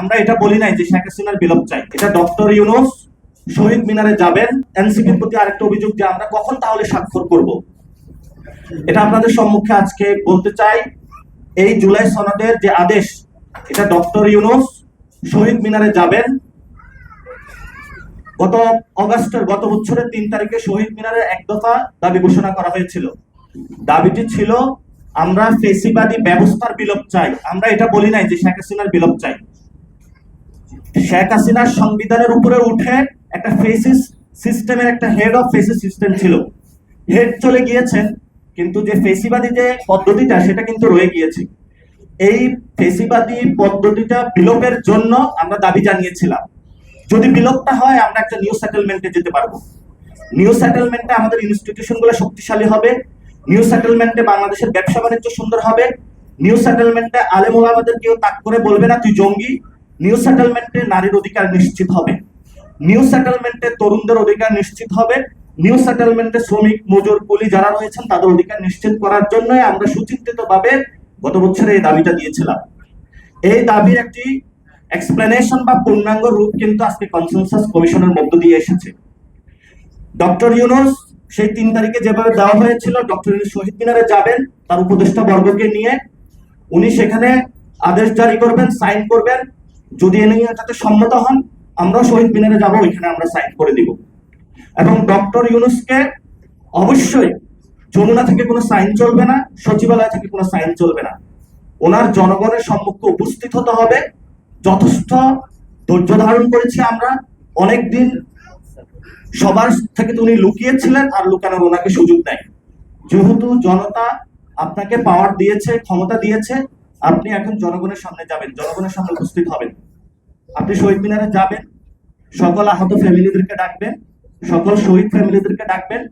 আমরা এটা বলি নাই যে শেখ হাসিনার বিলোপ চাই। এটা ডক্টর ইউনুস শহীদ মিনারে যাবেন, এনসিপির প্রতি আরেকটা অভিযোগ যে আমরা কখন তাহলে স্বাক্ষর করব। এটা আপনাদের সম্মুখে আজকে বলতে চাই, এই জুলাই সনদের যে আদেশ, এটা ডক্টর ইউনুস শহীদ মিনারে যাবেন। গত অগাস্টের, গত বছরের তিন তারিখে শহীদ মিনারে এক দফা দাবি ঘোষণা করা হয়েছিল। দাবিটি ছিল, আমরা ফেসিবাদী ব্যবস্থার বিলোপ চাই। আমরা এটা বলি নাই যে শেখ হাসিনার বিলোপ চাই। শেখ হাসিনার সংবিধানের উপরে উঠে একটা ফেসিস সিস্টেমের একটা হেড অফ ফেসিস সিস্টেম ছিল। হেড চলে গিয়েছেন, কিন্তু যে ফেসিবাদী যে পদ্ধতিটা, সেটা কিন্তু রয়ে গিয়েছে। এই ফেসিবাদী পদ্ধতিটা বিলোপের জন্য আমরা দাবি জানিয়েছিলাম। যদি বিলোপটা হয়, আমরা একটা নিউ সেটেলমেন্টে যেতে পারব। নিউ সেটেলমেন্টে আমাদের ইনস্টিটিউশনগুলো শক্তিশালী হবে। নিউ সেটেলমেন্টে বাংলাদেশের ব্যবসা বাণিজ্য সুন্দর হবে। নিউ সেটেলমেন্টে আলেম ওলামাদের কেউ তাক করে বলবে না, তুই জঙ্গি নিউ সেটেলমেন্টে নারীর অধিকার নিশ্চিত হবে। নিউ সেটেলমেন্টে তরুণদের অধিকার নিশ্চিত হবে। নিউ সেটেলমেন্টে শ্রমিক, মজুর, কুলি যারা রয়েছেন, তাদের অধিকার নিশ্চিত করার জন্য আমরা সুচিন্তিতভাবে গত বছরে এই দাবিটা দিয়েছিলাম। এই দাবির একটি এক্সপ্লেনেশন বা পূর্ণাঙ্গ রূপ কিন্তু আজকে কনসেনসাস কমিশনের মধ্য দিয়ে এসেছে। ডক্টর ইউনুস সেই তিন তারিখে যেভাবে দেওয়া হয়েছিল ডক্টর ইউনুস শহীদ মিনারে যাবেন, তার উপদেষ্টা বর্গকে নিয়ে। উনি সেখানে আদেশ জারি করবেন, সাইন করবেন। যদি এ নিয়ে এটাতে সম্মত হন আমরা শহীদ মিনারে যাব, ওইখানে আমরা সাইন করে দিব। এবং ডক্টর ইউনুসকে অবশ্যই যমুনা থেকে কোনো সাইন চলবে না, সচিবালয় থেকে কোনো সাইন চলবে না। ওনার জনগণের সম্মুখে উপস্থিত হতে হবে। যথেষ্ট ধৈর্য ধারণ করেছি আমরা। অনেকদিন সবার থেকে উনি লুকিয়েছিলেন, আর লুকানোর ওনাকে সুযোগ দেয় যেহেতু জনতা আপনাকে পাওয়ার দিয়েছে, ক্ষমতা দিয়েছে আপনি এখন জনগণের সামনে যাবেন, জনগণের সামনে উপস্থিত হবেন। আপনি শহীদ মিনারে যাবেন, সকল আহত ফ্যামিলিদেরকে ডাকবেন, সকল শহীদ ফ্যামিলিদেরকে ডাকবেন,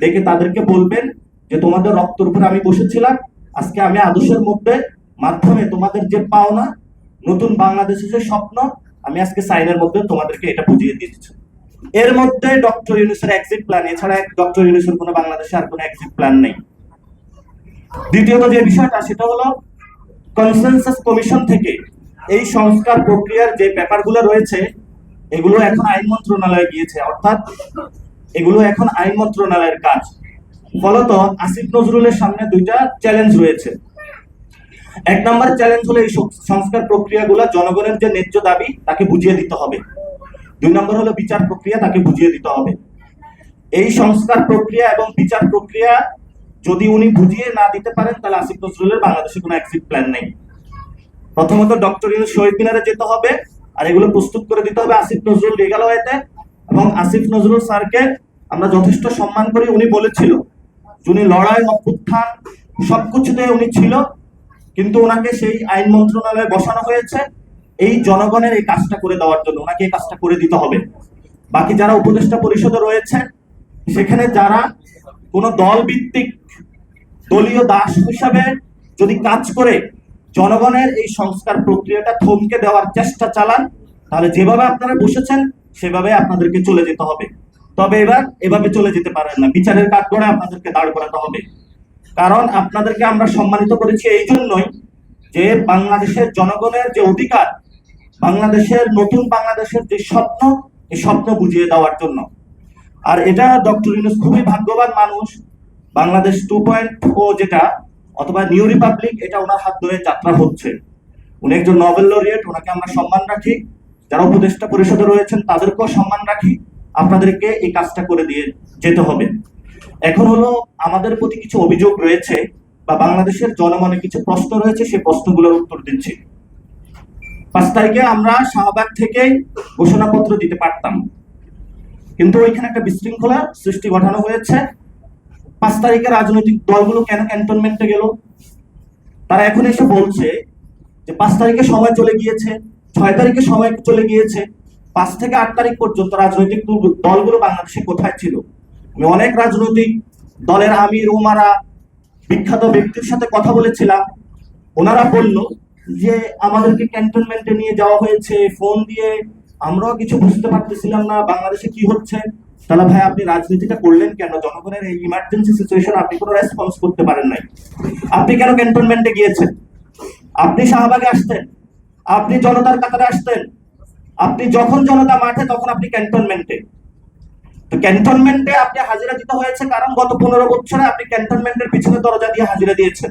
ডেকে তাদেরকে বলবেন যে তোমাদের রক্তের উপরে আমি বসেছিলাম, আজকে আমি আদর্শের মধ্যে, মাধ্যমে তোমাদের যে পাওনা, নতুন বাংলাদেশের যে স্বপ্ন, আমি আজকে সাইনের মধ্যে তোমাদেরকে এটা বুঝিয়ে দিচ্ছি। এর মধ্যে ডক্টর ইউনুসের এক্সিট প্ল্যান এছাড়া ডক্টর ইউনুসের কোনো বাংলাদেশে আর কোনো এক্সিট প্ল্যান নেই। দ্বিতীয়ত যে বিষয়টা, সেটা হলো কনসেনসাস কমিশন থেকে এই সংস্কার প্রক্রিয়ার যে ব্যাপারগুলো রয়েছে, এগুলো এখন আইন মন্ত্রণালয়ে গিয়েছে। অর্থাৎ এগুলো এখন আইন মন্ত্রণালয়ের কাজ। ফলত আসিফ নজরুলের সামনে দুইটা চ্যালেঞ্জ রয়েছে। এক নম্বর চ্যালেঞ্জ হলো এই সংস্কার প্রক্রিয়াগুলো, জনগণের যে ন্যায্য দাবি, তাকে বুঝিয়ে দিতে হবে। দুই নম্বর হলো বিচার প্রক্রিয়া, তাকে বুঝিয়ে দিতে হবে। এই সংস্কার প্রক্রিয়া এবং বিচার প্রক্রিয়া যদি উনি বুঝিয়ে না দিতে পারেন, তাহলে আসিফ নজরুলের বাংলাদেশে কোনো এক্সিট প্ল্যান নেই। প্রথমত ডক্টর ইউনুস শহীদ মিনারে যেতে হবে, আর এগুলো প্রস্তুত করে দিতে হবে আসিফ নজরুল রেগালওয়েতে এবং আসিফ নজরুল স্যারকে আমরা যথেষ্ট সম্মান করি, উনি বলেছিল, উনি লড়াই, অভ্যুত্থান সবকিছুতে উনি ছিল, কিন্তু ওনাকে সেই আইন মন্ত্রণালয়ে বসানো হয়েছে। এই জনগণের এই কাজটা করে দেওয়ার জন্য ওনাকে এই কাজটা করে দিতে হবে। বাকি যারা উপদেষ্টা পরিষদে রয়েছে, সেখানে যারা কোনো দল ভিত্তিক দলীয় দাস হিসাবে যদি কাজ করে জনগণের এই সংস্কার প্রক্রিয়াটা থমকে দেওয়ার চেষ্টা চালান, তাহলে যেভাবে আপনারা বসেছেন, সেভাবে আপনাদেরকে চলে যেতে হবে। তবে এবার এভাবে চলে যেতে পারেন না। বিচারের কাঠগড়ায় আপনাদেরকে দাঁড় করাতে হবে। কারণ আপনাদেরকে আমরা সম্মানিত করেছি এই জন্যই যে বাংলাদেশের জনগণের যে অধিকার, বাংলাদেশের নতুন বাংলাদেশের যে স্বপ্ন, এই স্বপ্ন বুঝিয়ে দেওয়ার জন্য। আর এটা ডক্টর ইউনুস খুবই ভাগ্যবান মানুষ। বাংলাদেশ টু পয়েন্ট ও যেটা, অথবা নিউ রিপাবলিক, এটা ওনার হাত ধরে যাত্রা হচ্ছে। উনি একজন নোবেল লরিয়েট, ওনাকে আমরা সম্মান রাখি। যারা উপদেষ্টা পরিষদে রয়েছেন, তাদেরকেও সম্মান রাখি। আপনাদেরকে এই কাজটা করে দিয়ে যেতে হবে। এখন হলো আমাদের প্রতি কিছু অভিযোগ রয়েছে, বা বাংলাদেশের জনমনে কিছু প্রশ্ন রয়েছে, সেই প্রশ্নগুলোর উত্তর দিচ্ছি। পাঁচ তারিখে আমরা শাহবাগ থেকেই ঘোষণাপত্র দিতে পারতাম। কিন্তু ওইখানে একটা বিশৃঙ্খলা সৃষ্টি ঘটানো হয়েছে। পাঁচ তারিখে রাজনৈতিক দলগুলো কেন ক্যান্টনমেন্টে গেল? তারা এখন এসে বলছে যে পাঁচ তারিখে সময় চলে গিয়েছে, ছয় তারিখে সময় চলে গিয়েছে, পাঁচ থেকে আট তারিখ পর্যন্ত রাজনৈতিক দল- দলগুলো বাংলাদেশে কোথায় ছিল? আমি অনেক রাজনৈতিক দলের আমির ওমারা বিখ্যাত ব্যক্তির সাথে কথা বলেছিলাম। ওনারা বলল যে আমাদেরকে ক্যান্টনমেন্টে নিয়ে যাওয়া হয়েছে ফোন দিয়ে আমরাও কিছু বুঝতে পারতেছিলাম না বাংলাদেশে কি হচ্ছে। তাহলে ভাই, আপনি রাজনীতিটা করলেন কেন? জনগণের এই ইমার্জেন্সি সিচুয়েশন আপনি কোনো রেসপন্স করতে পারেন নাই। আপনি কেন ক্যান্টনমেন্টে গিয়েছেন? আপনি শাহবাগে আসতেন। আপনি জনতার কাতারে আসতেন। আপনি যখন জনতা মাঠে, তখন আপনি ক্যান্টনমেন্টে তো ক্যান্টনমেন্টে আপনি হাজিরা দিতে হয়েছে কারণ গত পনেরো বছরে আপনি ক্যান্টনমেন্টের পিছনে দরজা দিয়ে হাজিরা দিয়েছেন।